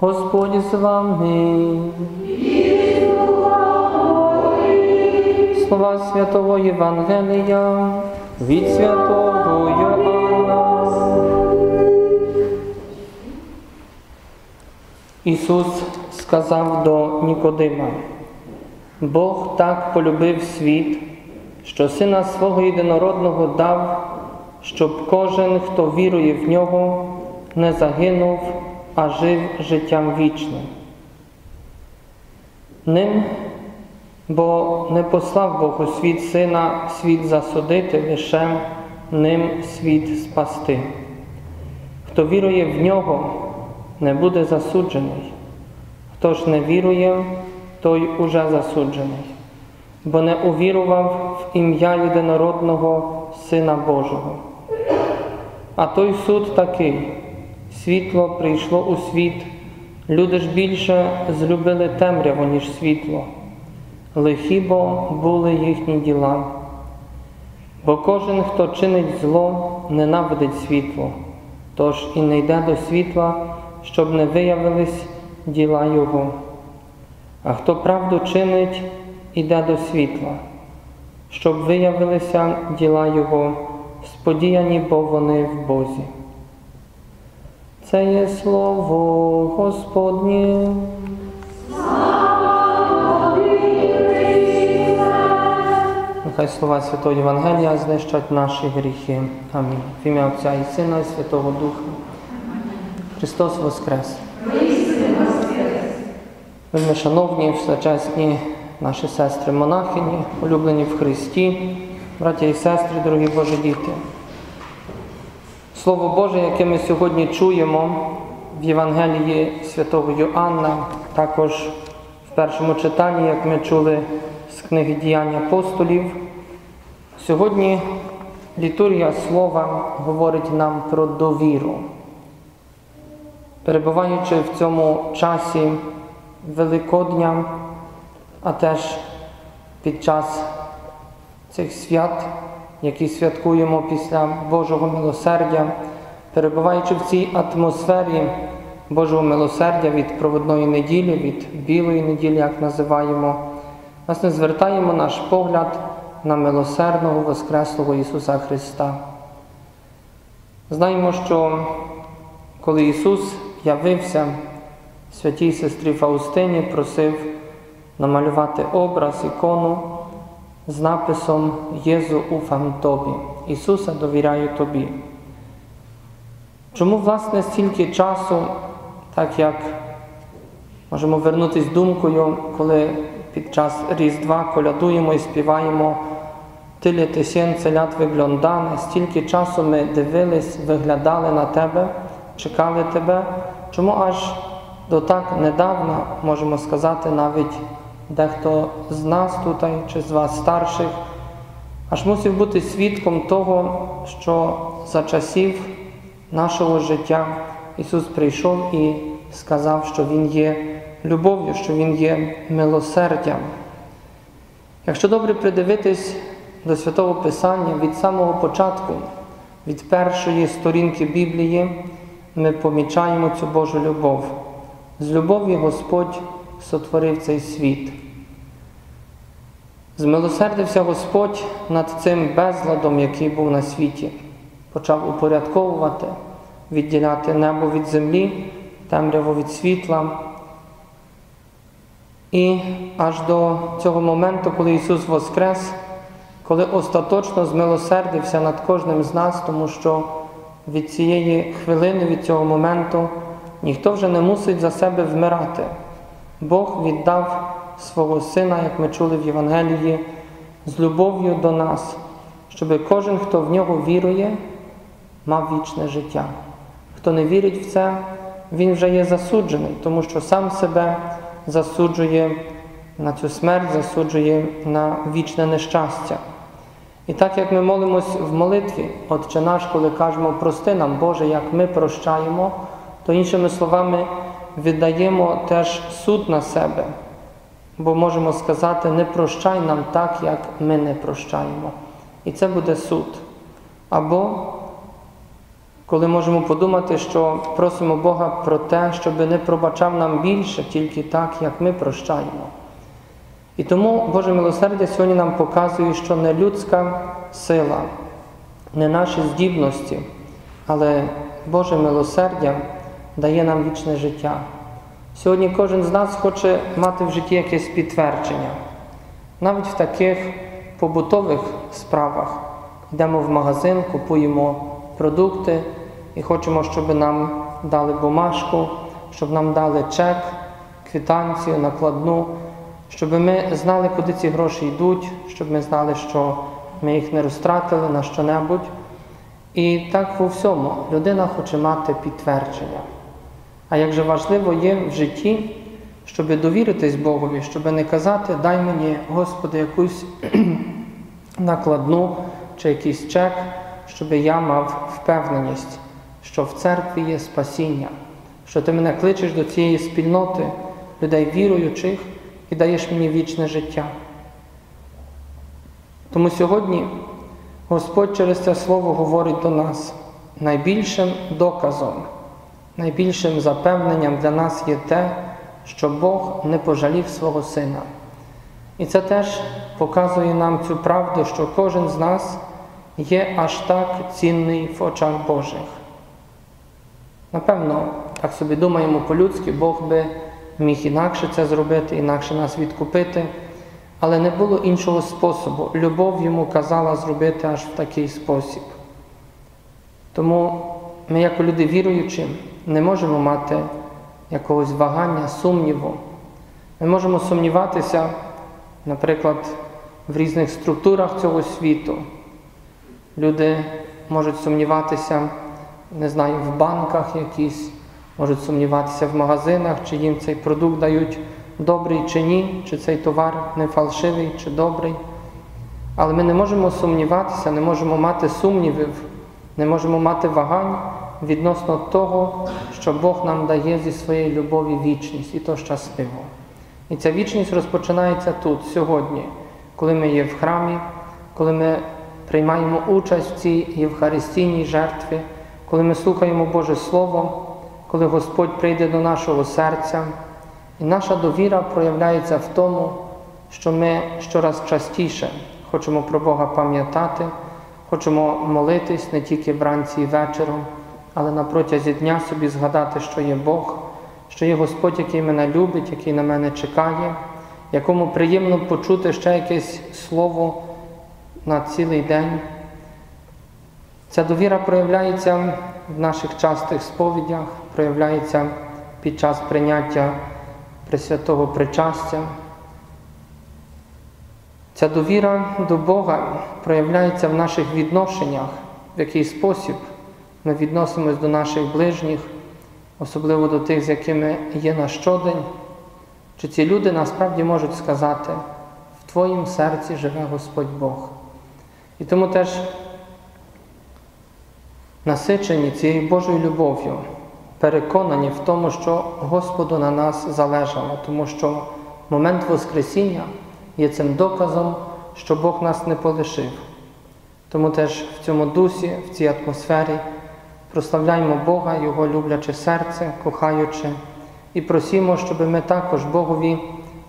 Господь з вами. Слова Святого Євангелія від Святого Йоанна. Ісус сказав до Нікодима, Бог так полюбив світ, що Сина свого єдинородного дав, щоб кожен, хто вірує в нього, не загинув, а жив життям вічним. Ним, бо не послав Бог у світ Сина світ засудити, лише ним світ спасти. Хто вірує в нього, не буде засуджений. Хто ж не вірує, той уже засуджений, бо не увірував в ім'я єдинородного Сина Божого. А той суд такий: світло прийшло у світ, люди ж більше злюбили темряву, ніж світло, лихі бо були їхні діла. Бо кожен, хто чинить зло, ненавидить світло, тож і не йде до світла, щоб не виявились діла Його. А хто правду чинить, іде до світла, щоб виявилися діла Його, сподіяні, бо вони в Бозі. Це є слово Господнє. Слава Нехай слова Святого Євангелія знищать наші гріхи. Амінь. В ім'я Отця і Сина, і Святого Духа. Христос Воскрес! Вельми шановні, всечесні наші сестри монахині, улюблені в Христі, браття і сестри, дорогі Божі діти. Слово Боже, яке ми сьогодні чуємо в Євангелії святого Йоанна, також в першому читанні, як ми чули з книги діянь апостолів, сьогодні літургія слова говорить нам про довіру. Перебуваючи в цьому часі Великодня, а теж під час цих свят, які святкуємо після Божого милосердя, перебуваючи в цій атмосфері Божого милосердя від проводної неділі, від білої неділі, як називаємо, нас не звертаємо наш погляд на милосердного Воскреслого Ісуса Христа. Знаємо, що коли Ісус явився святій сестрі Фаустині, просив намалювати образ, ікону з написом Єзу уфам тобі, Ісуса довіряю тобі. Чому, власне, стільки часу, так як можемо вернутися думкою, коли під час Різдва колядуємо і співаємо Тилі тисєнце лят виглядане, стільки часу ми дивились, виглядали на тебе, чекали тебе, чому аж до так недавно, можемо сказати, навіть дехто з нас тут чи з вас старших, аж мусив бути свідком того, що за часів нашого життя Ісус прийшов і сказав, що Він є любов'ю, що Він є милосердям. Якщо добре придивитись до Святого Писання від самого початку, від першої сторінки Біблії, ми помічаємо цю Божу любов. З любов'ю Господь сотворив цей світ. Змилосердився Господь над цим безладом, який був на світі, почав упорядковувати, відділяти небо від землі, темряву від світла. І аж до цього моменту, коли Ісус Воскрес, коли остаточно змилосердився над кожним з нас, тому що від цієї хвилини, від цього моменту, ніхто вже не мусить за себе вмирати. Бог віддав свого Сина, як ми чули в Євангелії, з любов'ю до нас, щоб кожен, хто в нього вірує, мав вічне життя. Хто не вірить в це, він вже є засуджений, тому що сам себе засуджує на цю смерть, засуджує на вічне нещастя. І так як ми молимось в молитві, Отче наш, коли кажемо прости нам, Боже, як ми прощаємо, то іншими словами віддаємо теж суд на себе, бо можемо сказати, не прощай нам так, як ми не прощаємо. І це буде суд. Або коли можемо подумати, що просимо Бога про те, щоб не пробачав нам більше, тільки так, як ми прощаємо. І тому Боже милосердя сьогодні нам показує, що не людська сила, не наші здібності, але Боже милосердя дає нам вічне життя. Сьогодні кожен з нас хоче мати в житті якесь підтвердження. Навіть в таких побутових справах йдемо в магазин, купуємо продукти і хочемо, щоб нам дали бумажку, щоб нам дали чек, квитанцію, накладну, щоб ми знали, куди ці гроші йдуть, щоб ми знали, що ми їх не розтратили на що-небудь. І так у всьому людина хоче мати підтвердження. А як же важливо є в житті, щоб довіритись Богові, щоб не казати, дай мені, Господи, якусь накладну чи якийсь чек, щоб я мав впевненість, що в церкві є спасіння, що ти мене кличеш до цієї спільноти людей віруючих і даєш мені вічне життя. Тому сьогодні Господь через це Слово говорить до нас найбільшим доказом, найбільшим запевненням для нас є те, що Бог не пожалів свого Сина. І це теж показує нам цю правду, що кожен з нас є аж так цінний в очах Божих. Напевно, так собі думаємо по-людськи, Бог би міг інакше це зробити, інакше нас відкупити, але не було іншого способу. Любов йому казала зробити аж в такий спосіб. Тому ми, як люди віруючі, не можемо мати якогось вагання, сумніву. Ми можемо сумніватися, наприклад, в різних структурах цього світу. Люди можуть сумніватися, не знаю, в банках якісь, можуть сумніватися в магазинах, чи їм цей продукт дають добрий чи ні, чи цей товар не фальшивий чи добрий. Але ми не можемо сумніватися, не можемо мати сумнівів, не можемо мати вагань відносно того, що Бог нам дає зі своєї любові вічність, і то щасливо. І ця вічність розпочинається тут, сьогодні, коли ми є в храмі, коли ми приймаємо участь в цій Євхаристійній жертві, коли ми слухаємо Боже Слово, коли Господь прийде до нашого серця. І наша довіра проявляється в тому, що ми щораз частіше хочемо про Бога пам'ятати, хочемо молитись не тільки вранці і вечором, але на протязі дня собі згадати, що є Бог, що є Господь, який мене любить, який на мене чекає, якому приємно почути ще якесь слово на цілий день. Ця довіра проявляється в наших частих сповідях, проявляється під час прийняття Пресвятого причастя. Ця довіра до Бога проявляється в наших відношеннях, в який спосіб ми відносимось до наших ближніх, особливо до тих, з якими є на щодень. Чи ці люди насправді можуть сказати, в Твоїм серці живе Господь Бог. І тому теж насичені цією Божою любов'ю, переконані в тому, що Господу на нас залежало, тому що момент Воскресіння є цим доказом, що Бог нас не полишив. Тому теж в цьому дусі, в цій атмосфері прославляємо Бога, Його любляче серце, кохаючи, і просімо, щоб ми також Богові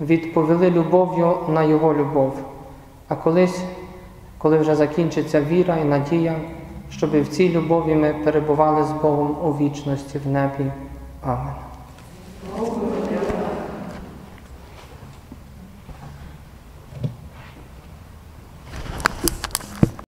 відповіли любов'ю на Його любов. А колись, коли вже закінчиться віра і надія, щоб в цій любові ми перебували з Богом у вічності в небі. Амен.